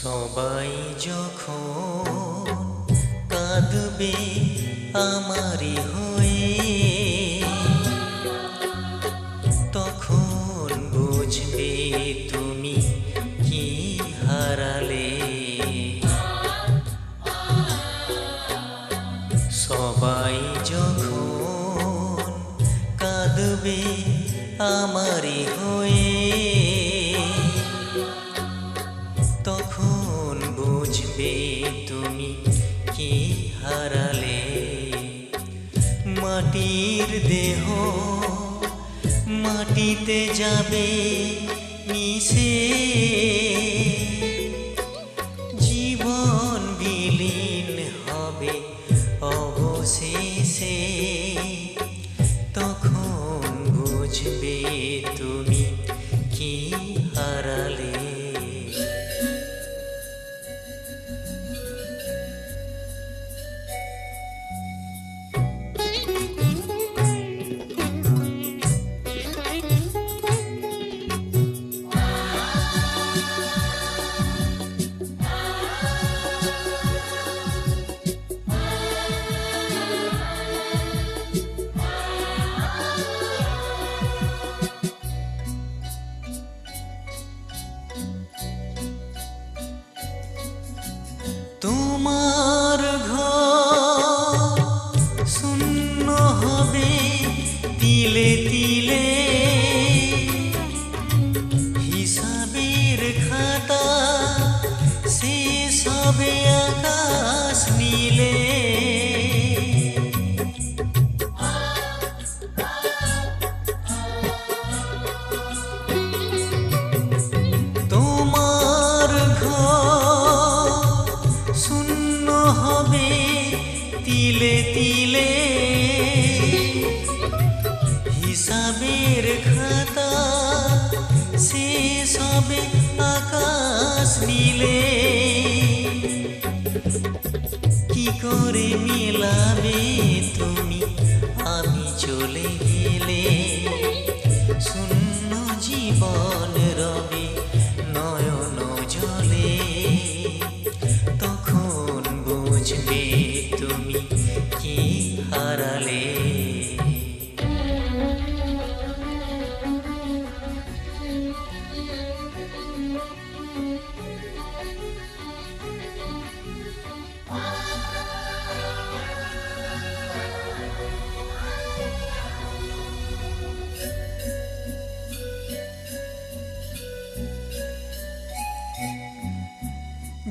সবাই যখন কাঁদবে আমারই হয়ে, তখন বুঝবে তুমি কি হারালে। সবাই যখন কাঁদবে আমারই হয়ে মাটির দেহ। মাটিতে যাবে মিশে। জীবন বিলীন হবে অবশেষে। তখন বুঝবে তুমি শূন্য হবে তিলে তিলে। হিসাবের খাতা শেষ হবে আকাশ নীলে। কি করে মেলাবে তুমি আমি চলে গেলে? শূন্য জীবন রবে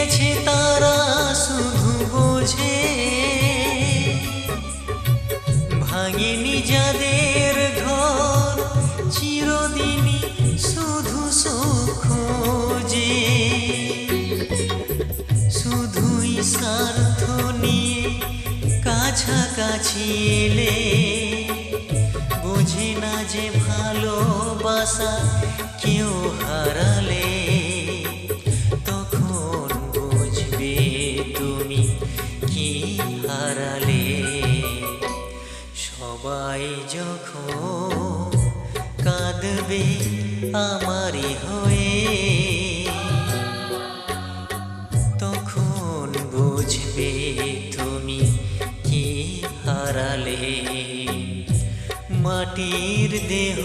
গেছে তারা শুধু বোঝে। ভাঙেনি যাদের ঘর, চিরদিনই শুধু সুখ খোঁজে। শুধুই স্বার্থ নিয়ে কাছাকাছি এলে। বুঝে না যে ভালোবাসা কেউ হারালে। হারালে সবাই যখন কাঁদবে আমারই হয়ে, তখন বুঝবে তুমি কি হারালে। মাটির দেহ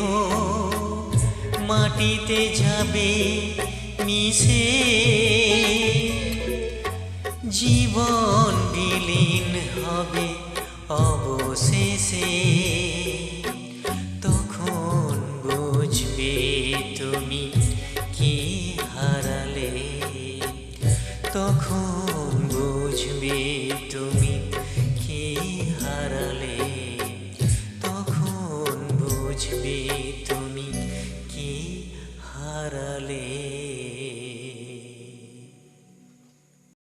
মাটিতে যাবে মিশে। জীবন অবশেষে তখন বুঝবে তুমি কি হারালে। তখন